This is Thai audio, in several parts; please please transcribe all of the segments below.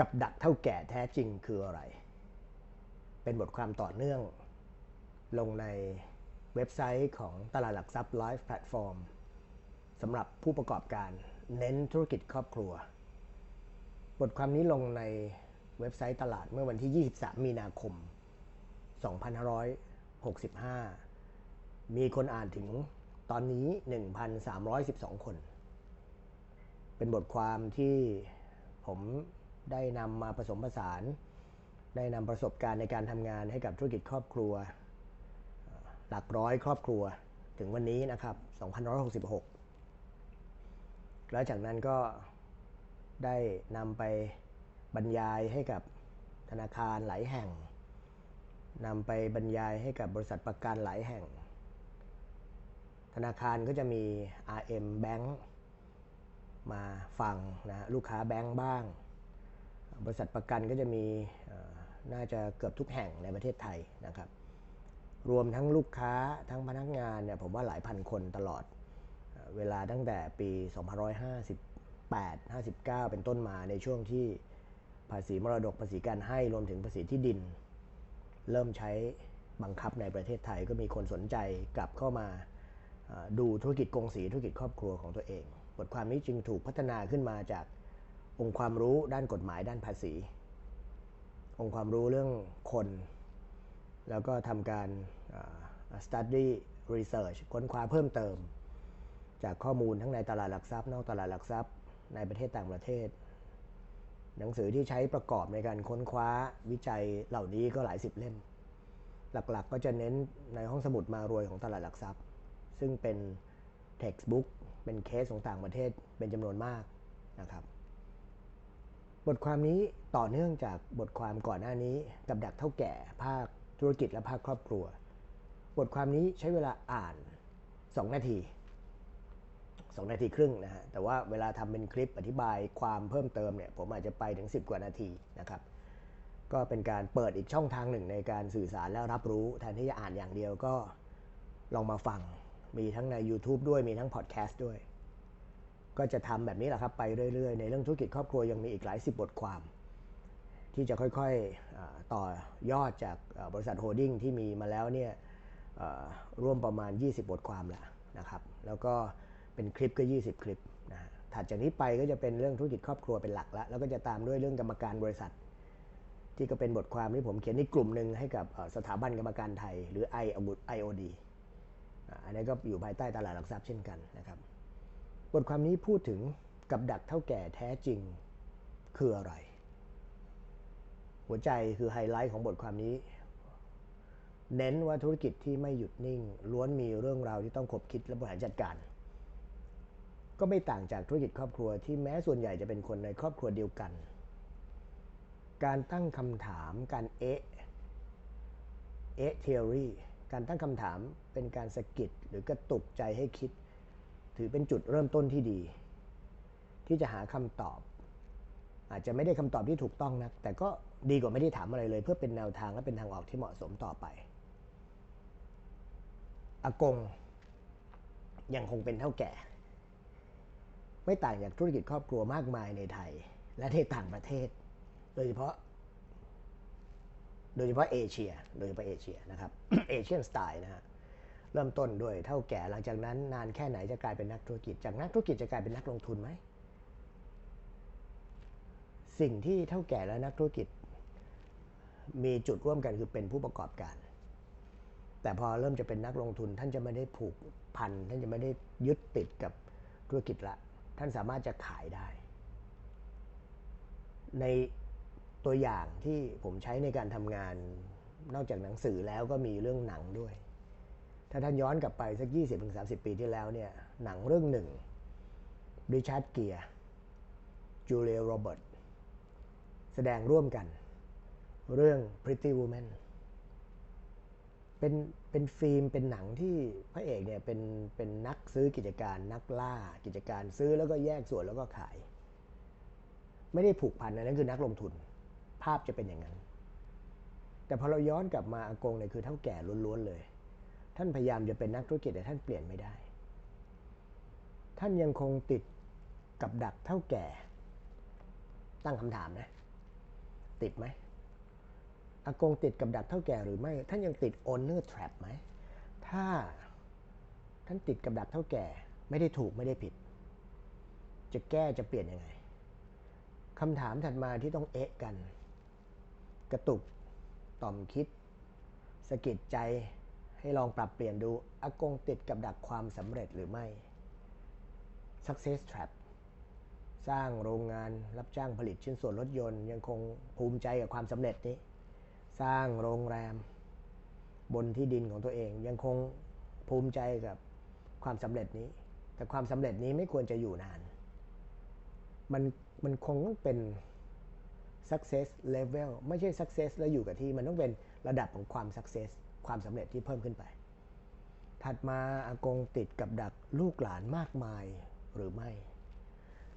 กับดักเท่าแก่แท้จริงคืออะไร เป็นบทความต่อเนื่อง ลงในเว็บไซต์ของตลาดหลักทรัพย์ไลฟ์แพลตฟอร์มสำหรับผู้ประกอบการเน้นธุรกิจครอบครัว บทความนี้ลงในเว็บไซต์ตลาดเมื่อวันที่ 23 มีนาคม 2565 มีคนอ่านถึงตอนนี้ 1,312 คน เป็นบทความที่ผม ได้นำมาผสมผสาน ได้นำประสบการณ์ในการทำงานให้กับธุรกิจครอบครัว หลักร้อยครอบครัวถึงวันนี้นะครับ2566 แล้วจากนั้นก็ได้นำไปบรรยายให้กับธนาคารหลายแห่งนำไปบรรยายให้กับบริษัทประกันหลายแห่ง ธนาคารก็จะมี RM Bank มาฟังนะลูกค้าแบงก์บ้าง บริษัทประกันก็จะมีน่าจะเกือบทุกแห่งในประเทศไทยนะครับ รวมทั้งลูกค้าทั้งพนักงานเนี่ยผมว่าหลายพันคนตลอดเวลาตั้งแต่ปี2558 59 เป็นต้นมาในช่วงที่ภาษีมรดกภาษีการให้รวมถึงภาษีที่ดิน เริ่มใช้บังคับในประเทศไทยก็มีคนสนใจกลับเข้ามาดูธุรกิจกงสีธุรกิจครอบครัวของตัวเอง บทความนี้จึงถูกพัฒนาขึ้นมาจาก องค์ความรู้ด้านกฎหมายด้านภาษี องค์ความรู้เรื่องคน แล้วก็ทำการ study research ค้นคว้าเพิ่มเติม จากข้อมูลทั้งในตลาดหลักทรัพย์ นอกตลาดหลักทรัพย์ ในประเทศต่างประเทศ หนังสือที่ใช้ประกอบในการค้นคว้าวิจัยเหล่านี้ก็หลายสิบเล่ม หลักๆกก็จะเน้นในห้องสมุดมารวยของตลาดหลักทรัพย์ ซึ่งเป็น textbook เป็นเคสของต่างประเทศเป็นจำนวนมากนะครับ บทความนี้ต่อเนื่องจากบทความก่อนหน้านี้กับดักเท่าแก่ภาคธุรกิจและภาคครอบครัว บทความนี้ใช้เวลาอ่าน 2 นาที 2 นาทีครึ่งนะฮะแต่ว่าเวลาทำเป็นคลิปอธิบายความเพิ่มเติมเนี่ยผมอาจจะไปถึง 10 กว่านาทีนะครับก็เป็นการเปิดอีกช่องทางหนึ่งในการสื่อสารและรับรู้แทนที่จะอ่านอย่างเดียวก็ลองมาฟังมีทั้งใน YouTube ด้วยมีทั้งพอดแคสต์ด้วย ก็จะทำแบบนี้แหละครับไปเรื่อยๆ ในเรื่องธุรกิจครอบครัวยังมีอีกหลายสิบบทความ ที่จะค่อยๆต่อยอดจากบริษัทโฮดดิ้งที่มีมาแล้วเนี่ยร่วมประมาณ 20 บทความแล้วนะครับแล้วก็เป็นคลิปก็ 20 คลิปนะถัดจากนี้ไปก็จะเป็นเรื่องธุรกิจครอบครัวเป็นหลักแล้วแล้วก็จะตามด้วยเรื่องกรรมการบริษัท ที่ก็เป็นบทความที่ผมเขียนในกลุ่มหนึ่งให้กับสถาบันกรรมการไทย หรือ IOD อันนี้ก็อยู่ภายใต้ตลาดหลักทรัพย์เช่นกันนะครับ บทความนี้พูดถึงกับดักเท่าแก่แท้จริงคืออะไร หัวใจคือไฮไลท์ของบทความนี้ เน้นว่าธุรกิจที่ไม่หยุดนิ่ง ล้วนมีเรื่องราวที่ต้องขบคิดและบริหารจัดการ ก็ไม่ต่างจากธุรกิจครอบครัวที่แม้ส่วนใหญ่จะเป็นคนในครอบครัวเดียวกัน การตั้งคำถามการเอะเอะเทอรี่การตั้งคำถามเป็นการสะกิดหรือกระตุกใจให้คิด ถือเป็นจุดเริ่มต้นที่ดี ที่จะหาคำตอบ อาจจะไม่ได้คำตอบที่ถูกต้องนะแต่ก็ดีกว่าไม่ได้ถามอะไรเลย เพื่อเป็นแนวทางและเป็นทางออกที่เหมาะสมต่อไปอากงยังคงเป็นเท่าแก่ ไม่ต่างจากธุรกิจครอบครัวมากมายในไทย และในต่างประเทศ โดยเฉพาะ โดยเฉพาะเอเชีย โดยเฉพาะเอเชียนะครับเอเชียนสไตล์นะฮะ เริ่มต้นด้วยเท่าแก่หลังจากนั้น นานแค่ไหนจะกลายเป็นนักธุรกิจ จากนักธุรกิจจะกลายเป็นนักลงทุนไหม สิ่งที่เท่าแก่และนักธุรกิจ มีจุดร่วมกันคือเป็นผู้ประกอบการ แต่พอเริ่มจะเป็นนักลงทุน ท่านจะไม่ได้ผูกพัน ท่านจะไม่ได้ยึดติดกับธุรกิจละ ท่านสามารถจะขายได้ ในตัวอย่างที่ผมใช้ในการทำงาน นอกจากหนังสือแล้วก็มีเรื่องหนังด้วย ถ้าท่านย้อนกลับไปสัก 20-30 ปีที่แล้วเนี่ยหนังเรื่องหนึ่งริชาร์ดเกียร์จูเลียโรเบิร์ตแสดงร่วมกัน เรื่อง Pretty Woman เป็นเป็นฟิล์มเป็นหนังที่พระเอกเนี่ยเป็นเป็นนักซื้อกิจการนักล่ากิจการซื้อแล้วก็แยกส่วนแล้วก็ขาย ไม่ได้ผูกพันนั้นคือนักลงทุน ภาพจะเป็นอย่างนั้น แต่พอเราย้อนกลับมาอากงเนี่ยคือเท่าแก่ล้วนๆเลย ท่านพยายามจะเป็นนักธุรกิจแต่ท่านเปลี่ยนไม่ได้ ท่านยังคงติดกับดักเท่าแก่ ตั้งคำถามนะ ติดไหมอากงติดกับดักเท่าแก่หรือไม่ ท่านยังติด owner trap ไหม ถ้าท่านติดกับดักเท่าแก่ ไม่ได้ถูกไม่ได้ผิด จะแก้จะเปลี่ยนยังไงคำถามถัดมาที่ต้องเอะกัน กระตุก ต่อมคิดสะกิดใจ ให้ลองปรับเปลี่ยนดูอากงติดกับดักความสำเร็จหรือไม่ success trap สร้างโรงงานรับจ้างผลิตชิ้นส่วนรถยนต์ ยังคงภูมิใจกับความสำเร็จนี้ สร้างโรงแรม บนที่ดินของตัวเอง ยังคงภูมิใจกับความสำเร็จนี้ แต่ความสำเร็จนี้ไม่ควรจะอยู่นาน มันมันคงต้องเป็น success level ไม่ใช่ success แล้วอยู่กับที่ มันต้องเป็นระดับของความ success ความสำเร็จที่เพิ่มขึ้นไป ถัดมาอากงติดกับดักลูกหลานมากมายหรือไม่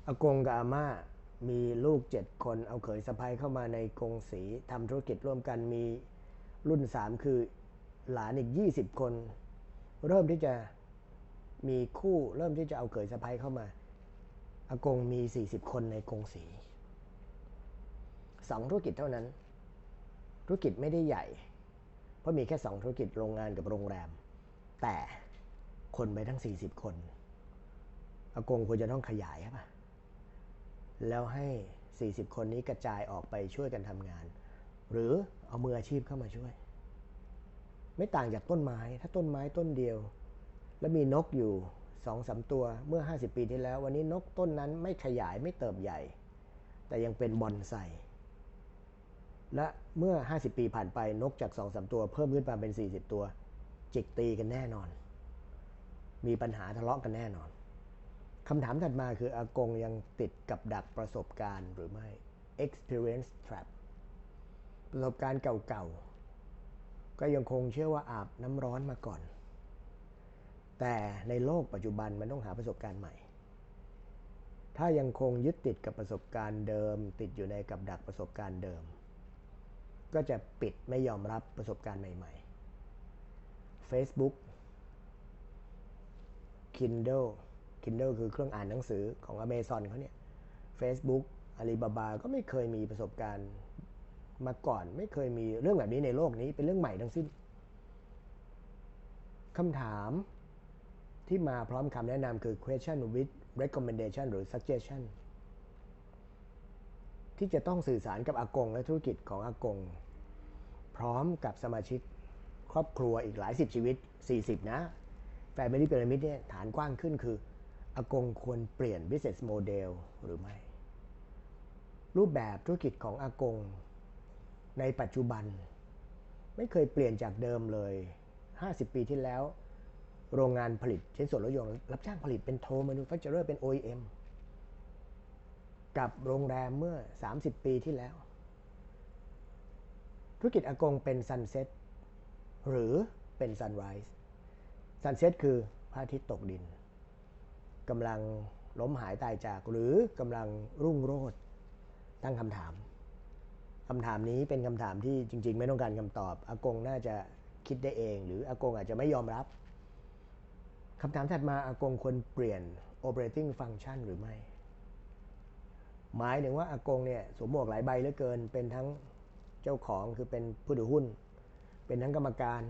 อากงกับอาม่ามีลูกเจ็ดคนเอาเขยสะพ้ยเข้ามาในกงสีทำธุรกิจร่วมกันมีรุ่นสามคือหลานอีก 20 คน เริ่มที่จะมีคู่เริ่มที่จะเอาเขยสะพ้ยเข้ามาอากงมี 40 คนในกงสีสองธุรกิจเท่านั้น ธุรกิจไม่ได้ใหญ่ เพราะมีแค่สองธุรกิจโรงงานกับโรงแรม แต่คนไปทั้ง 40 คนอากงควรจะต้องขยายใช่ปะแล้วให้ 40 คนนี้กระจายออกไปช่วยกันทำงาน หรือเอามืออาชีพเข้ามาช่วย ไม่ต่างจากต้นไม้ ถ้าต้นไม้ต้นเดียว แล้วมีนกอยู่สองสาตัวเมื่อ 50 ปีที่แล้ว วันนี้นกต้นนั้นไม่ขยายไม่เติบใหญ่ แต่ยังเป็นบอนไซ และเมื่อ 50 ปีผ่านไปนกจาก2อสตัว เพิ่มขึ้นมาเป็น 40 ตัว จิกตีกันแน่นอน มีปัญหาทะเลาะกันแน่นอนคำถามถัดมาคืออากงยังติดกับดักประสบการณ์หรือไม่ experience trap ประสบการณ์เก่าๆ ก็ยังคงเชื่อว่าอาบน้ำร้อนมาก่อน แต่ในโลกปัจจุบันมันต้องหาประสบการณ์ใหม่ ถ้ายังคงยึดติดกับประสบการณ์เดิม ติดอยู่ในกับดักประสบการณ์เดิม ก็จะปิดไม่ยอมรับประสบการณ์ใหม่ ๆ Facebook Kindle Kindle คือเครื่องอ่านหนังสือของ Amazon เขาเนี่ย Facebook Alibaba ก็ไม่เคยมีประสบการณ์มาก่อน ไม่เคยมีเรื่องแบบนี้ในโลกนี้เป็นเรื่องใหม่ทั้งสิ้นคำถามที่มาพร้อมคำแนะนำคือ question with recommendation หรือ suggestion ที่จะต้องสื่อสารกับอากงและธุรกิจของอากง พร้อมกับสมาชิกครอบครัวอีกหลายสิบชีวิต 40 นะ Family Pyramid เนี่ยฐานกว้างขึ้นคือ อากงควรเปลี่ยน business model หรือไม่ รูปแบบธุรกิจของอากง ในปัจจุบัน ไม่เคยเปลี่ยนจากเดิมเลย 50 ปีที่แล้ว โรงงานผลิตชิ้นส่วนรถยนต์รับจ้างผลิตเป็นโทมานูแฟคเจอร์เป็น OEM กับโรงแรมเมื่อ 30 ปีที่แล้ว ธุรกิจอากงเป็น Sunset หรือเป็น Sunrise Sunset คือพระอาทิตย์ตกดินกำลังล้มหายตายจากหรือกำลังรุ่งโรจน์ตั้งคำถามคำถามนี้เป็นคำถามที่จริง ๆ ไม่ต้องการคำตอบอากงน่าจะคิดได้เอง หรืออากงอาจจะไม่ยอมรับคำถามถัดมาอากงควรเปลี่ยน operating function หรือไม่ หมายถึงว่าอากงเนี่ยสวมหมวกหลายใบเหลือเกิน เป็นทั้ง เจ้าของคือเป็นผู้ถือหุ้น เป็นทั้งกรรมการ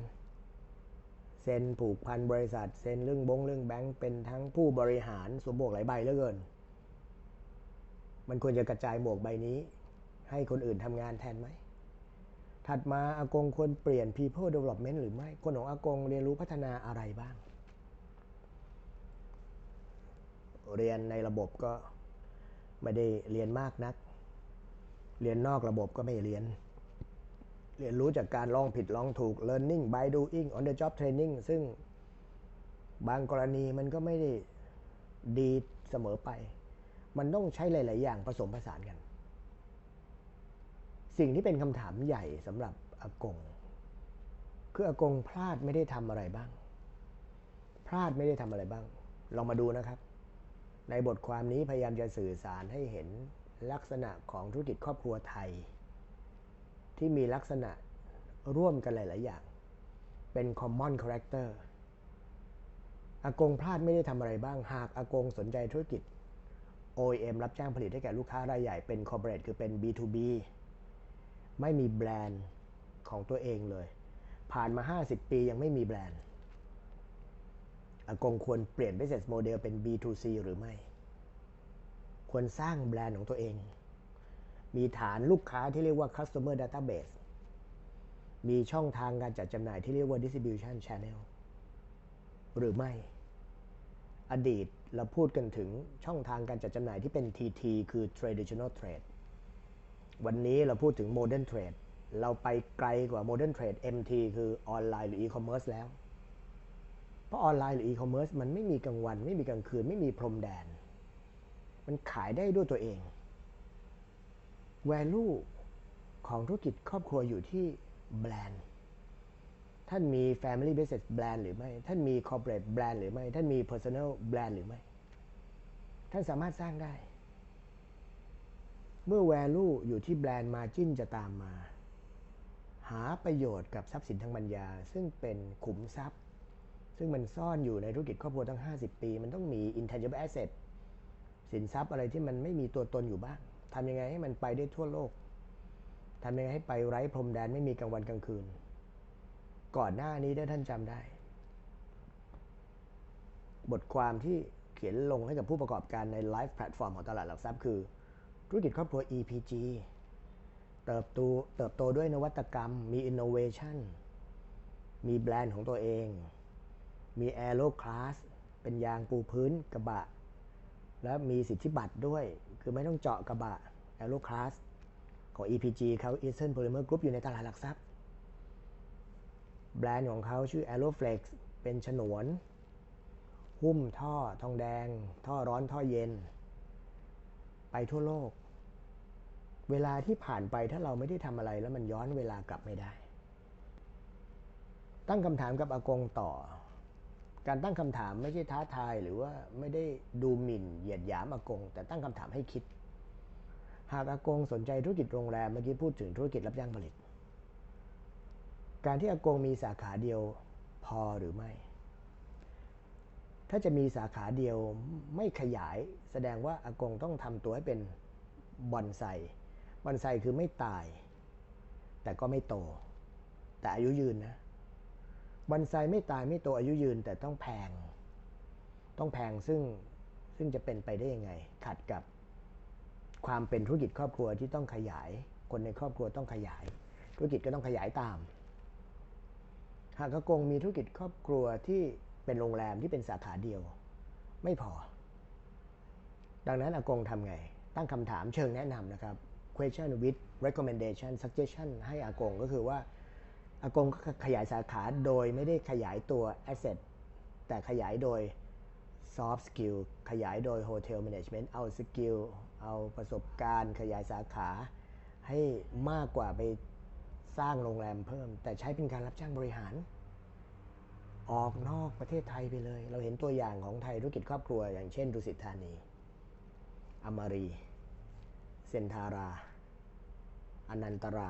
เซ็นผูกพันบริษัทเซ็นเรื่องบงเรื่องแบงก์เป็นทั้งผู้บริหารสวมหมวกหลายใบเหลือเกิน มันควรจะกระจายหมวกใบนี้ ให้คนอื่นทำงานแทนไหม ถัดมาอากงควรเปลี่ยน people development หรือไม่ คนของอากงเรียนรู้พัฒนาอะไรบ้าง เรียนในระบบก็ไม่ได้เรียนมากนัก เรียนนอกระบบก็ไม่เรียน เรียนรู้จากการลองผิดลองถูก learning by doing on the job training ซึ่งบางกรณีมันก็ไม่ได้ดีเสมอไป มันต้องใช้หลาย ๆ อย่างผสมผสานกัน สิ่งที่เป็นคำถามใหญ่สำหรับอากง คืออากงพลาดไม่ได้ทำอะไรบ้าง พลาดไม่ได้ทำอะไรบ้าง ลองมาดูนะครับ ในบทความนี้พยายามจะสื่อสารให้เห็นลักษณะของธุรกิจครอบครัวไทย ที่มีลักษณะร่วมกันหลาย ๆ อย่าง เป็น common character อากงพลาดไม่ได้ทำอะไรบ้าง หากอากงสนใจธุรกิจ OEM รับจ้างผลิตให้แก่ลูกค้ารายใหญ่เป็น corporate คือเป็น B2B ไม่มีแบรนด์ของตัวเองเลย ผ่านมา 50 ปียังไม่มีแบรนด์ อากงควรเปลี่ยน business model เป็น B2C หรือไม่ ควรสร้างแบรนด์ของตัวเอง มีฐานลูกค้าที่เรียกว่า customer database มีช่องทางการจัดจำหน่ายที่เรียกว่า distribution channel หรือไม่ อดีตเราพูดกันถึงช่องทางการจัดจำหน่ายที่เป็น TT คือ traditional trade วันนี้เราพูดถึง modern trade เราไปไกลกว่า modern trade MT คือออนไลน์หรือ e-commerce แล้ว เพราะออนไลน์หรือ e-commerce มันไม่มีกลางวัน ไม่มีกลางคืน ไม่มีพรมแดน มันขายได้ด้วยตัวเอง value ของธุรกิจครอบครัวอยู่ที่แบรนด์ ท่านมี family business brand หรือไม่ ท่านมี corporate brand หรือไม่ ท่านมี personal brand หรือไม่ ท่านสามารถสร้างได้ เมื่อ value อยู่ที่แบรนด์ margin จะตามมา หาประโยชน์กับทรัพย์สินทางปัญญา ซึ่งเป็นขุมทรัพย์ ซึ่งมันซ่อนอยู่ในธุรกิจครอบครัวตั้ง 50 ปี มันต้องมี intangible asset สินทรัพย์อะไรที่มันไม่มีตัวตนอยู่บ้าง ทำยังไงให้มันไปได้ทั่วโลกทำยังไงให้ไปไร้พรมแดนไม่มีกลางวันกลางคืน ก่อนหน้านี้ได้ท่านจำได้ บทความที่เขียนลงให้กับผู้ประกอบการในไลฟ์แพลตฟอร์มของตลาดหลักทรัพย์คือ ธุรกิจครอบครัว EPG เติบโตเติบโตด้วยนวัตกรรม มี innovation มีแบรนด์ของตัวเอง มี Aero Class เป็นยางปูพื้นกระบะ และมีสิทธิบัตรด้วย คือไม่ต้องเจาะกระบะ Aero Class ของ EPG เขา Eastern Polymer Group อยู่ในตลาดหลักทรัพย์ แบรนด์ของเขาชื่อ Aeroflex เป็นฉนวน หุ้มท่อทองแดง ท่อร้อนท่อเย็น ไปทั่วโลก เวลาที่ผ่านไปถ้าเราไม่ได้ทำอะไรแล้วมันย้อนเวลากลับไม่ได้ ตั้งคำถามกับอากงต่อ การตั้งคำถามไม่ใช่ท้าทายหรือว่าไม่ได้ดูหมิ่นเหยียดหยามอากง แต่ตั้งคำถามให้คิด หากอากงสนใจธุรกิจโรงแรมเมื่อกี้พูดถึงธุรกิจรับจ้างผลิต การที่อากงมีสาขาเดียวพอหรือไม่ ถ้าจะมีสาขาเดียวไม่ขยาย แสดงว่าอากงต้องทำตัวให้เป็นบอนไซบอนไซคือไม่ตาย แต่ก็ไม่โต แต่อายุยืนนะ บอนไซไม่ตายไม่โตอายุยืนแต่ต้องแพง ต้องแพงซึ่งซึ่งจะเป็นไปได้ยังไง ขัดกับความเป็นธุรกิจครอบครัวที่ต้องขยาย คนในครอบครัวต้องขยาย ธุรกิจก็ต้องขยายตาม หากอากงมีธุรกิจครอบครัวที่เป็นโรงแรมที่เป็นสาขาเดียว ไม่พอ ดังนั้นอากงทำไง ตั้งคำถามเชิงแนะนำนะครับ question with recommendation suggestion ให้อากงก็คือว่า อากงขยายสาขาโดยไม่ได้ขยายตัว asset แต่ขยายโดย soft skill ขยายโดย hotel management เอา skill เอาประสบการณ์ขยายสาขา ให้มากกว่าไปสร้างโรงแรมเพิ่ม แต่ใช้เป็นการรับจ้างบริหาร ออกนอกประเทศไทยไปเลย เราเห็นตัวอย่างของไทยธุรกิจครอบครัว อย่างเช่นดุสิตธานี อมารี เซนทารา อนันตรา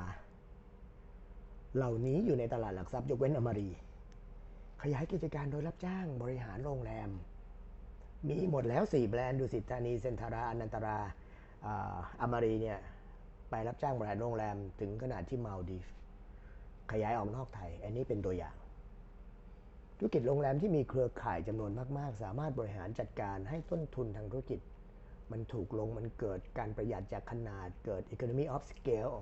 เหล่านี้อยู่ในตลาดหลักทรัพย์ยกเว้นอมารี ขยายกิจการโดยรับจ้างบริหารโรงแรม มีหมดแล้ว 4 แบรนด์ดุสิตธานีเซนทาราอนันตราอมารีเนี่ยไปรับจ้างบริหารโรงแรมถึงขนาดที่มาลดีฟขยายออกนอกไทย อันนี้เป็นตัวอย่าง ธุรกิจโรงแรมที่มีเครือข่ายจำนวนมาก ๆ สามารถบริหารจัดการให้ต้นทุนทางธุรกิจ มันถูกลงมันเกิดการประหยัดจากขนาดเกิด economy of scale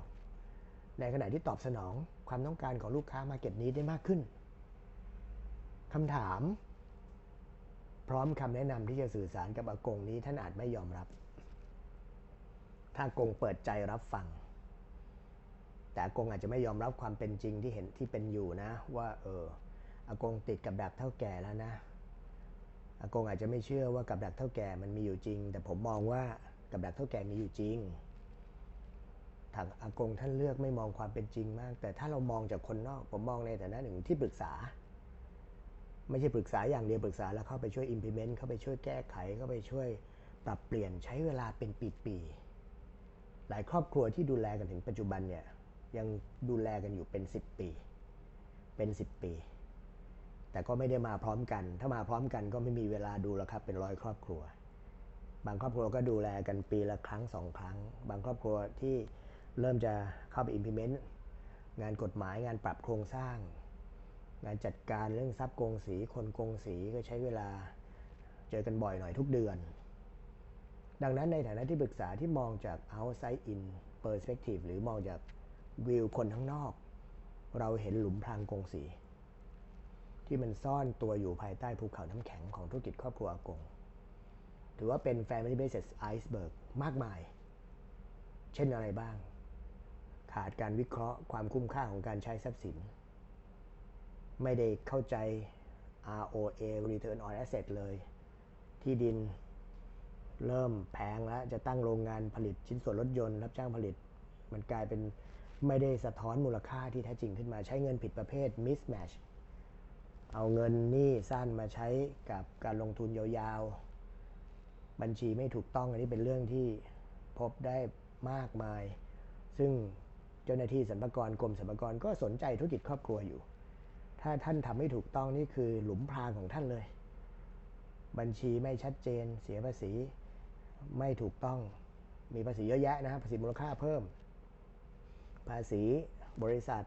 ในขณะที่ตอบสนองความต้องการของลูกค้ามาเก็ตนี้ได้มากขึ้นคำถาม พร้อมคำแนะนำที่จะสื่อสารกับอากงนี้ท่านอาจไม่ยอมรับ ถ้าอากงเปิดใจรับฟัง แต่อากงอาจจะไม่ยอมรับความเป็นจริงที่เห็นที่เป็นอยู่นะ ว่า เอออากงติดกับดักเท่าแก่แล้วนะอากงอาจจะไม่เชื่อว่ากับดักเท่าแก่มันมีอยู่จริง แต่ผมมองว่ากับดักเท่าแก่มีอยู่จริง ทางอากงท่านเลือกไม่มองความเป็นจริงมาก แต่ถ้าเรามองจากคนนอก ผมมองในฐานะหนึ่งที่ปรึกษา ไม่ใช่ปรึกษาอย่างเดียวปรึกษาแล้วเข้าไปช่วย implement เข้าไปช่วยแก้ไขเข้าไปช่วยปรับเปลี่ยนใช้เวลาเป็นปีๆหลายครอบครัวที่ดูแลกันถึงปัจจุบันเนี่ยยังดูแลกันอยู่เป็น 10 ปี เป็น 10 ปี แต่ก็ไม่ได้มาพร้อมกัน ถ้ามาพร้อมกันก็ไม่มีเวลาดูแล้วครับเป็นร้อยครอบครัว บางครอบครัวก็ดูแลกันปีละครั้งสองครั้ง บางครอบครัวที่ เริ่มจะเข้าไป implement งานกฎหมายงานปรับโครงสร้าง งานจัดการเรื่องทรัพย์กงสีคนกงสีก็ใช้เวลาเจอกันบ่อยหน่อยทุกเดือน ดังนั้นในฐานะที่ปรึกษาที่มองจาก outside in perspective หรือมองจากวิวคนข้างนอก เราเห็นหลุมพรางกงสี ที่มันซ่อนตัวอยู่ภายใต้ภูเขาน้ำแข็งของธุรกิจครอบครัวอากง ถือว่าเป็น family basis iceberg มากมาย เช่นอะไรบ้าง ขาดการวิเคราะห์ความคุ้มค่าของการใช้ทรัพย์สิน ไม่ได้เข้าใจ ROA Return on Asset เลย ที่ดินเริ่มแพงแล้ว จะตั้งโรงงานผลิตชิ้นส่วนรถยนต์รับจ้างผลิต มันกลายเป็นไม่ได้สะท้อนมูลค่าที่แท้จริงขึ้นมาใช้เงินผิดประเภท mismatch เอาเงินนี่สั้นมาใช้กับการลงทุนยาวๆ บัญชีไม่ถูกต้องอันนี้เป็นเรื่องที่พบได้มากมาย ซึ่ง จ้าหน้าที่สรรพากรกรมสรรพากรก็สนใจธุรกิจครอบครัวอยู่ ถ้าท่านทำไม่ถูกต้องนี่คือหลุมพรางของท่านเลย บัญชีไม่ชัดเจน เสียภาษีไม่ถูกต้อง มีภาษีเยอะแยะนะครับภาษีมูลค่าเพิ่ม ภาษีบริษัท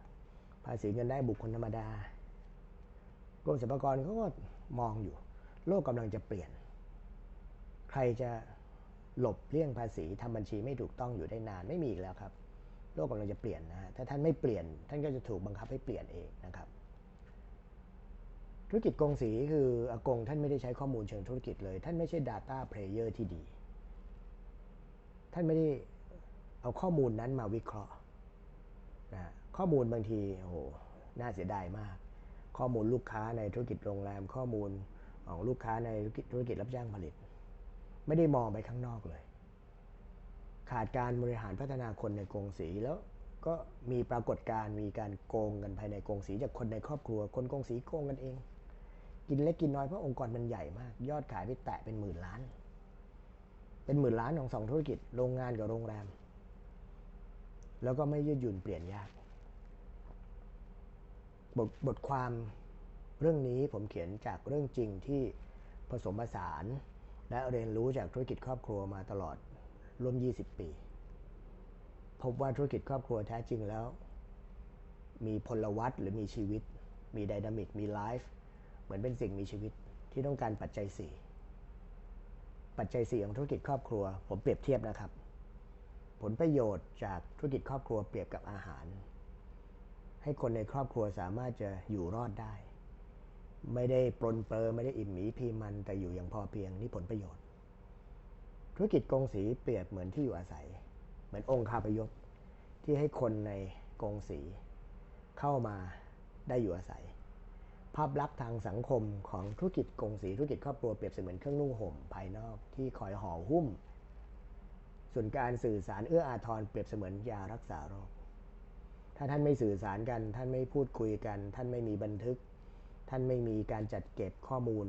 ภาษีเงินได้บุคคลธรรมดากรมสรรพากรเขาก็มองอยู่ โลกกำลังจะเปลี่ยน ใครจะหลบเลี่ยงภาษีทำบัญชีไม่ถูกต้องอยู่ได้นานไม่มีอีกแล้วครับ โลกกำลังจะเปลี่ยนนะฮะถ้าท่านไม่เปลี่ยน ท่านก็จะถูกบังคับให้เปลี่ยนเองนะครับ ธุรกิจกงสีคืออากงท่านไม่ได้ใช้ข้อมูลเชิงธุรกิจเลย ท่านไม่ใช่ Data Player ที่ดี ท่านไม่ได้เอาข้อมูลนั้นมาวิเคราะห์นะข้อมูลบางทีโอ้โหน่าเสียดายมาก ข้อมูลลูกค้าในธุรกิจโรงแรม ข้อมูลของลูกค้าในธุรกิจรับจ้างผลิต ไม่ได้มองไปข้างนอกเลย ขาดการบริหารพัฒนาคนในกงสีแล้วก็มีปรากฏการมีการโกงกันภายในกงสีจากคนในครอบครัว คนกงสีโกงกันเอง กินเล็กกินน้อยเพราะองค์กรมันใหญ่มาก ยอดขายไปแตะเป็นหมื่นล้าน เป็นหมื่นล้านของสองธุรกิจโรงงานกับโรงแรม แล้วก็ไม่ยืดหยุ่นเปลี่ยนยาก บทบทความเรื่องนี้ผมเขียนจากเรื่องจริงที่ผสมผสานและเรียนรู้จากธุรกิจครอบครัวมาตลอด ร่วม 20 ปี พบว่าธุรกิจครอบครัวแท้จริงแล้ว มีพลวัตหรือมีชีวิต มีไดนามิก มีไลฟ์เหมือนเป็นสิ่งมีชีวิตที่ต้องการปัจจัย 4 ปัจจัย 4 ของธุรกิจครอบครัว ผมเปรียบเทียบนะครับ ผลประโยชน์จากธุรกิจครอบครัวเปรียบกับอาหาร ให้คนในครอบครัวสามารถจะอยู่รอดได้ ไม่ได้ปลนเปลือไม่ได้อิ่มหมีพีมันแต่อยู่อย่างพอเพียงนี่ผลประโยชน์ ธุรกิจกงสีเปรียบเหมือนที่อยู่อาศัย เหมือนองค์คาพยพที่ให้คนในกงสีเข้ามาได้อยู่อาศัย ภาพลักษณ์ทางสังคมของธุรกิจกงสีธุรกิจครอบครัวเปรียบเสมือนเครื่องนุ่งห่มภายนอกที่คอยห่อหุ้ม ส่วนการสื่อสารเอื้ออาทรเปรียบเสมือนยารักษาโรคถ้าท่านไม่สื่อสารกัน ท่านไม่พูดคุยกัน ท่านไม่มีบันทึก ท่านไม่มีการจัดเก็บข้อมูล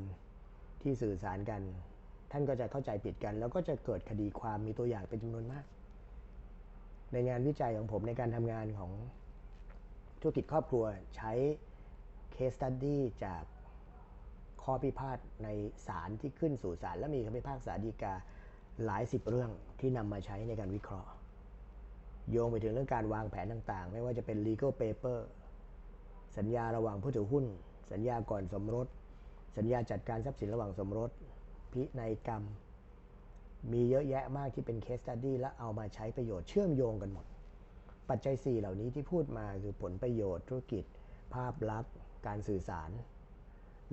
ที่สื่อสารกัน ท่านก็จะเข้าใจผิดกัน แล้วก็จะเกิดคดีความมีตัวอย่างเป็นจำนวนมาก ในงานวิจัยของผมในการทำงานของธุรกิจครอบครัวใช้ case study จากข้อพิพาทในศาลที่ขึ้นสู่ศาลและมีคำพิพากษาฎีกาหลายสิบเรื่องที่นำมาใช้ในการวิเคราะห์ โยงไปถึงเรื่องการวางแผนต่างๆ ไม่ว่าจะเป็น legal paper สัญญาระหว่างผู้ถือหุ้น สัญญาก่อนสมรส สัญญาจัดการทรัพย์สินระหว่างสมรส พินัยกรรม มีเยอะแยะมากที่เป็น case study และเอามาใช้ประโยชน์เชื่อมโยงกันหมด ปัจจัย 4 เหล่านี้ที่พูดมาคือผลประโยชน์ธุรกิจ ภาพลักษณ์ การสื่อสาร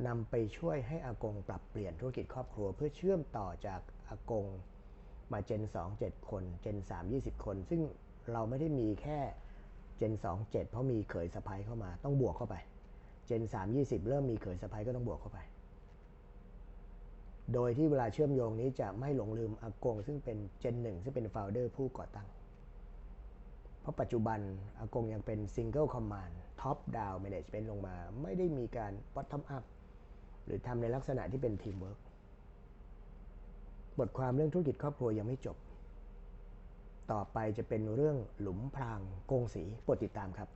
นำไปช่วยให้อากงปรับเปลี่ยนธุรกิจครอบครัว เพื่อเชื่อมต่อจากอากงมาเจน2 7 คน เจน3 20 คน ซึ่งเราไม่ได้มีแค่เจน2 7 เพราะมีเขยสะพ้ยเข้ามาต้องบวกเข้าไป เจน3 20 เริ่มมีเขยสะพ้ยก็ต้องบวกเข้าไป โดยที่เวลาเชื่อมโยงนี้จะไม่หลงลืมอากง ซึ่งเป็นเจน1ซึ่งเป็นโฟลเดอร์ผู้ก่อตั้ง เพราะปัจจุบันอากงยังเป็น Single Command Top Down Management ลงมา ไม่ได้มีการ Bottom Up หรือทำในลักษณะที่เป็นทีมเวิร์กบทความเรื่องธุรกิจครอบครัวยังไม่จบ ต่อไปจะเป็นเรื่องหลุมพรางโกงสีโปรดติดตามครับ